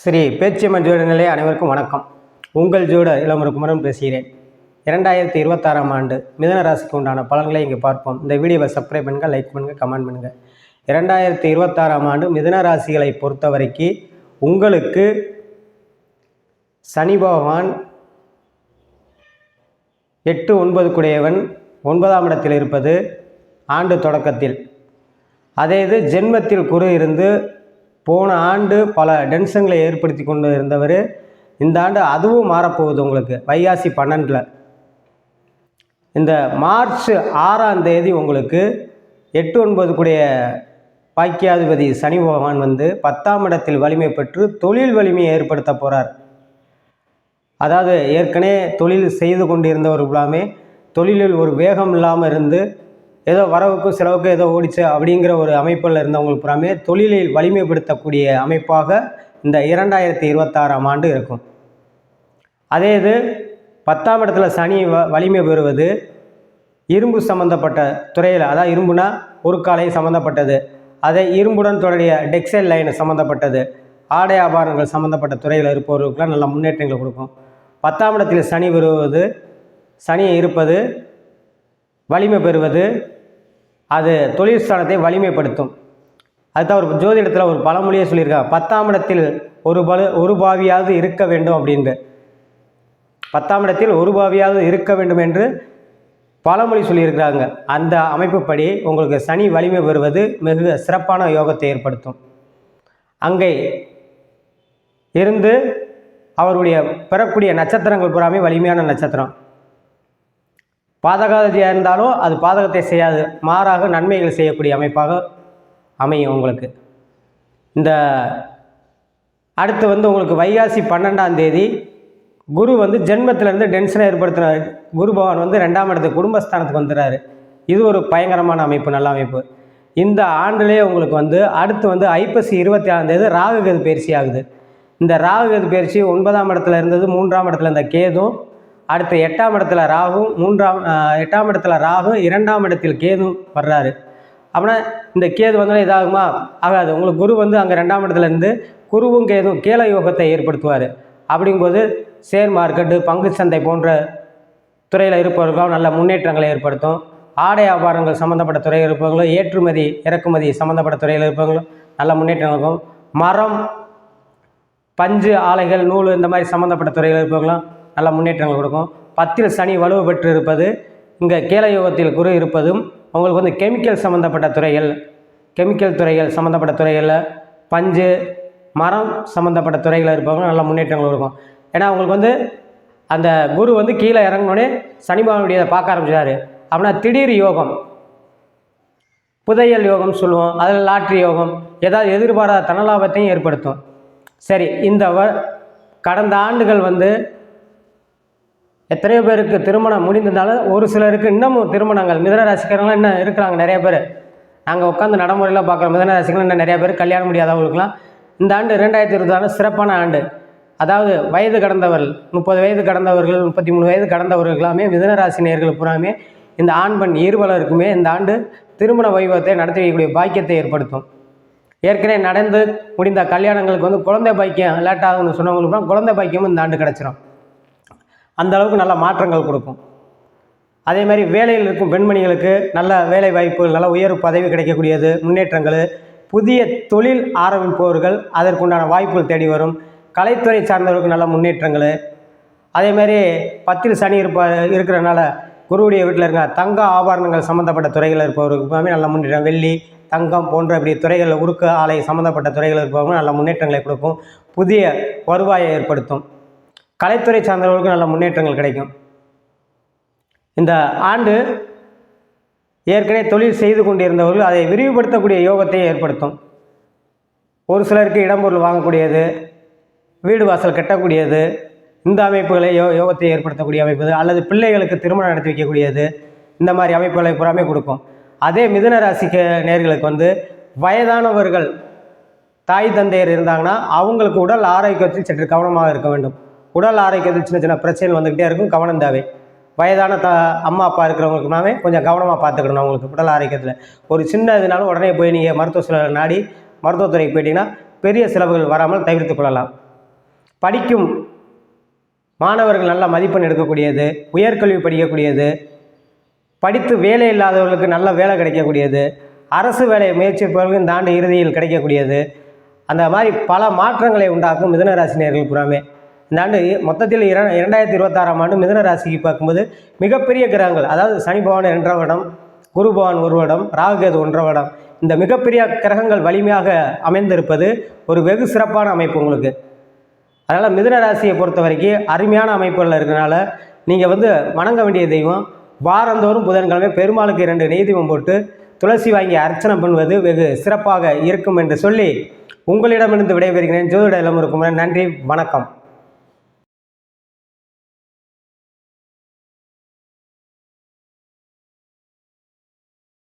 ஸ்ரீ பேச்சியம்மன் ஜோட நிலைய அனைவருக்கும் வணக்கம். உங்கள் ஜோட இளமுருக்குமரன் பேசுகிறேன். இரண்டாயிரத்தி இருபத்தாறாம் ஆண்டு மிதன ராசிக்கு உண்டான பலன்களை இங்கே பார்ப்போம். இந்த வீடியோவை சப்ஸ்கிரைப் பண்ணுங்கள் லைக் பண்ணுங்கள் கமெண்ட் பண்ணுங்கள் இரண்டாயிரத்தி இருபத்தாறாம் ஆண்டு மிதன ராசிகளை பொறுத்த வரைக்கும் உங்களுக்கு சனி பகவான் எட்டு ஒன்பது குடையவன் ஒன்பதாம் இடத்தில் இருப்பது ஆண்டு தொடக்கத்தில். அதே இது ஜென்மத்தில் குரு இருந்து போன ஆண்டு பல டென்ஷன்களை ஏற்படுத்தி கொண்டு இருந்தவர். இந்த ஆண்டு அதுவும் மாறப்போகுது உங்களுக்கு. வைகாசி பன்னெண்டில். இந்த மார்ச் ஆறாம் தேதி உங்களுக்கு எட்டு ஒன்பது கூடிய பாக்கியாதிபதி சனி பகவான் வந்து பத்தாம் இடத்தில் வலிமை பெற்று தொழில் வலிமையை ஏற்படுத்த போகிறார் அதாவது ஏற்கனவே தொழில் செய்து கொண்டிருந்தவர் எல்லாமே தொழிலில் ஒரு வேகம் இல்லாமல் இருந்து ஏதோ வரவுக்கும் செலவுக்கும் ஏதோ ஓடிச்சு அப்படிங்கிற ஒரு அமைப்பில் இருந்தவங்களுக்கு புறாமே தொழிலில் வலிமைப்படுத்தக்கூடிய அமைப்பாக இந்த இரண்டாயிரத்தி இருபத்தாறாம் ஆண்டு இருக்கும். அதே இது பத்தாம் இடத்துல சனி வ வலிமை பெறுவது இரும்பு சம்மந்தப்பட்ட துறையில் அதாவது இரும்புனா ஒரு காலை சம்மந்தப்பட்டது அதே இரும்புடன் தொடரிய டெக்ஸ்டைல் லைன் சம்மந்தப்பட்டது ஆடை ஆபாரங்கள் சம்மந்தப்பட்ட துறையில் இருப்பவர்களுக்கெல்லாம் நல்ல முன்னேற்றங்களை கொடுக்கும். பத்தாம் இடத்தில் சனி வருவது சனி இருப்பது வலிமை பெறுவது அது தொழிற்ஸ்தானத்தை வலிமைப்படுத்தும். அதுதான் ஒரு ஜோதிடத்தில் ஒரு பழமொழியே சொல்லியிருக்காங்க பத்தாம் இடத்தில் ஒரு பலு ஒரு பாவியாவது இருக்க வேண்டும் அப்படின்ட்டு. பத்தாம் இடத்தில் ஒரு பாவியாவது இருக்க வேண்டும் என்று பழமொழி சொல்லியிருக்கிறாங்க. அந்த அமைப்புப்படி உங்களுக்கு சனி வலிமை பெறுவது மிக சிறப்பான யோகத்தை ஏற்படுத்தும். அங்கே இருந்து அவருடைய பெறக்கூடிய நட்சத்திரங்கள் பூராமே வலிமையான நட்சத்திரம். பாதகதியாக இருந்தாலும் அது பாதகத்தை செய்யாது. மாறாக நன்மைகள் செய்யக்கூடிய அமைப்பாக அமையும் உங்களுக்கு. இந்த அடுத்து வந்து உங்களுக்கு வைகாசி பன்னெண்டாம் தேதி குரு வந்து ஜென்மத்திலேருந்து டென்ஷனை ஏற்படுத்தின குரு பகவான் வந்து ரெண்டாம் இடத்துக்கு குடும்பஸ்தானத்துக்கு வந்துடுறாரு. இது ஒரு பயங்கரமான அமைப்பு நல்ல அமைப்பு. இந்த ஆண்டுலேயே உங்களுக்கு வந்து அடுத்து வந்து ஐப்பசி இருபத்தி ஆறாம் தேதி ராகுகது பயிற்சி ஆகுது. இந்த ராகுகது பயிற்சி ஒன்பதாம் இடத்துல இருந்தது மூன்றாம் இடத்துல இந்த கேதும் அடுத்து எட்டாம் இடத்துல ராகும் மூன்றாம் எட்டாம் இடத்துல ராகு இரண்டாம் இடத்தில் கேதும் வர்றாரு. அப்படின்னா இந்த கேது வந்தாலும் இதாகுமா? ஆகாது. உங்களுக்கு குரு வந்து அங்கே ரெண்டாம் இடத்துல இருந்து குருவும் கேதும் கேல யோகத்தை ஏற்படுத்துவார். அப்படிங்கும்போது ஷேர் மார்க்கெட்டு பங்கு சந்தை போன்ற துறையில் இருப்பவர்களும் நல்ல முன்னேற்றங்களை ஏற்படுத்தும். ஆடை வியாபாரங்கள் சம்மந்தப்பட்ட துறையில் இருப்பவர்களும் ஏற்றுமதி இறக்குமதி சம்மந்தப்பட்ட துறையில் இருப்பவர்களும் நல்ல முன்னேற்றம் இருக்கும். மரம் பஞ்சு ஆலைகள் நூல் இந்த மாதிரி சம்மந்தப்பட்ட துறையில் இருப்பவர்களும் நல்ல முன்னேற்றங்கள் கொடுக்கும். பத்தில் சனி வலுவு பெற்று இருப்பது இங்கே கேலயோகத்தில் குரு இருப்பதும் உங்களுக்கு வந்து கெமிக்கல் சம்மந்தப்பட்ட துறைகள் கெமிக்கல் துறைகள் சம்மந்தப்பட்ட துறைகளில் பஞ்சு மரம் சம்மந்தப்பட்ட துறைகளில் இருப்பவங்க நல்ல முன்னேற்றங்கள் இருக்கும் ஏன்னா உங்களுக்கு வந்து அந்த குரு வந்து கீழே இறங்கினோடனே சனி பகவானுடைய பார்க்க ஆரம்பிச்சார் அப்படின்னா திடீர் யோகம் புதையல் யோகம் சொல்லுவோம் அதில் லாட்ரி யோகம் ஏதாவது எதிர்பாராத தனலாபத்தையும் ஏற்படுத்தும். சரி இந்த வ கடந்த ஆண்டுகள் வந்து எத்தனையோ பேருக்கு திருமணம் முடிந்திருந்தாலும் ஒரு சிலருக்கு இன்னமும் திருமணங்கள். மிதன ராசிக்காரங்களாம் இன்னும் இருக்கிறாங்க நிறைய பேர். நாங்கள் உட்காந்து நடைமுறையில் பார்க்குறோம். மிதன ராசிகள் இன்னும் நிறைய பேர் கல்யாணம் முடியாதவங்களுக்குலாம் இந்த ஆண்டு ரெண்டாயிரத்தி இருபத்தாறு சிறப்பான ஆண்டு. அதாவது வயது கடந்தவர்கள் முப்பது வயது கடந்தவர்கள் முப்பத்தி மூணு வயது கடந்தவர்களுக்கெல்லாமே எல்லாமே மிதன ராசி பூராமே இந்த ஆண் பெண் இருவலருக்குமே இந்த ஆண்டு திருமண வைபவத்தை நடத்தி வைக்கக்கூடிய பாக்கியத்தை ஏற்படுத்தும். ஏற்கனவே நடந்து முடிந்த கல்யாணங்களுக்கு வந்து குழந்தை பாக்கியம் லேட்டாகுன்னு சொன்னவங்களுக்கு சொன்னவங்களுக்குலாம் குழந்தை பாக்கியமும் இந்த ஆண்டு கிடச்சிரும். அந்த அளவுக்கு நல்ல மாற்றங்கள் கொடுக்கும். அதே மாதிரி வேலையில் இருக்கும் பெண்மணிகளுக்கு நல்ல வேலை வாய்ப்புகள் நல்ல உயர்வு பதவி கிடைக்கக்கூடியது முன்னேற்றங்கள் புதிய தொழில் ஆரம்பிப்பவர்கள் அதற்குண்டான வாய்ப்புகள் தேடி வரும். கலைத்துறை சார்ந்தவர்களுக்கு நல்ல முன்னேற்றங்கள். அதே மாதிரி பத்தில் சனி இருப்ப இருக்கிறனால குருவுடைய வீட்டில் இருக்க தங்க ஆபரணங்கள் சம்மந்தப்பட்ட துறைகள் இருப்பவர்களுக்கு எல்லாமே நல்ல முன்னேற்றம். வெள்ளி தங்கம் போன்ற இப்படி துறைகளில் உருக்கு ஆலை சம்மந்தப்பட்ட துறைகள் இருப்பவங்க நல்ல முன்னேற்றங்களை கொடுக்கும். புதிய வருவாயை ஏற்படுத்தும். கலைத்துறை சார்ந்தவர்களுக்கு நல்ல முன்னேற்றங்கள் கிடைக்கும். இந்த ஆண்டு ஏற்கனவே தொழில் செய்து கொண்டிருந்தவர்கள் அதை விரிவுபடுத்தக்கூடிய யோகத்தை ஏற்படுத்தும். ஒரு சிலருக்கு இடம்பொருள் வாங்கக்கூடியது வீடு வாசல் கட்டக்கூடியது இந்த அமைப்புகளை யோ யோகத்தை ஏற்படுத்தக்கூடிய அமைப்பு அல்லது பிள்ளைகளுக்கு திருமணம் நடத்தி வைக்கக்கூடியது இந்த மாதிரி அமைப்புகளை புறாமே கொடுக்கும். அதே மிதுன ராசிக்கு நேர்களுக்கு வந்து வயதானவர்கள் தாய் தந்தையர் இருந்தாங்கன்னா அவங்களுக்கு உடல் ஆரோக்கியத்தில் சற்று கவனமாக இருக்க வேண்டும். உடல் ஆரோக்கியத்தில் சின்ன சின்ன பிரச்சனைகள் வந்துக்கிட்டே இருக்கும். கவனம் தேவை. வயதான த அம்மா அப்பா இருக்கிறவங்களுக்குனாவே கொஞ்சம் கவனமாக பார்த்துக்கணும் அவங்களுக்கு உடல் ஆரோக்கியத்தில். ஒரு சின்ன இதுனாலும் உடனே போய் நீங்கள் மருத்துவ நாடி மருத்துவத்துறைக்கு போயிட்டீங்கன்னா பெரிய செலவுகள் வராமல் தவிர்த்து கொள்ளலாம். படிக்கும் மாணவர்கள் நல்ல மதிப்பெண் எடுக்கக்கூடியது உயர்கல்வி படிக்கக்கூடியது படித்து வேலை இல்லாதவர்களுக்கு நல்ல வேலை கிடைக்கக்கூடியது அரசு வேலையை முயற்சிப்பவர்களுக்கு இந்த ஆண்டு இறுதியில் கிடைக்கக்கூடியது. அந்த மாதிரி பல மாற்றங்களை உண்டாக்கும் மிதனராசினியர்கள் புறாமே. இந்த ஆண்டு மொத்தத்தில் இர இரண்டாயிரத்தி இருபத்தாறாம் ஆண்டு மிதன ராசிக்கு பார்க்கும்போது மிகப்பெரிய கிரகங்கள் அதாவது சனி பகவான் இரண்டாம் இடம் குரு பகவான் ஒரு இடம் ராகுகேது ஒன்றாம் இடம் இந்த மிகப்பெரிய கிரகங்கள் வலிமையாக அமைந்திருப்பது ஒரு வெகு சிறப்பான அமைப்பு உங்களுக்கு. அதனால் மிதுன ராசியை பொறுத்த வரைக்கும் அருமையான அமைப்புகளில் இருக்கிறனால நீங்கள் வந்து வணங்க வேண்டிய தெய்வம் வாரந்தோறும் புதன்கிழமை பெருமாளுக்கு இரண்டு நெய்தீபம் போட்டு துளசி வாங்கி அர்ச்சனை பண்ணுவது வெகு சிறப்பாக இருக்கும் என்று சொல்லி உங்களிடமிருந்து விடைபெறுகிறேன். ஜோதிட இளமுருக்குமரன் நன்றி வணக்கம்.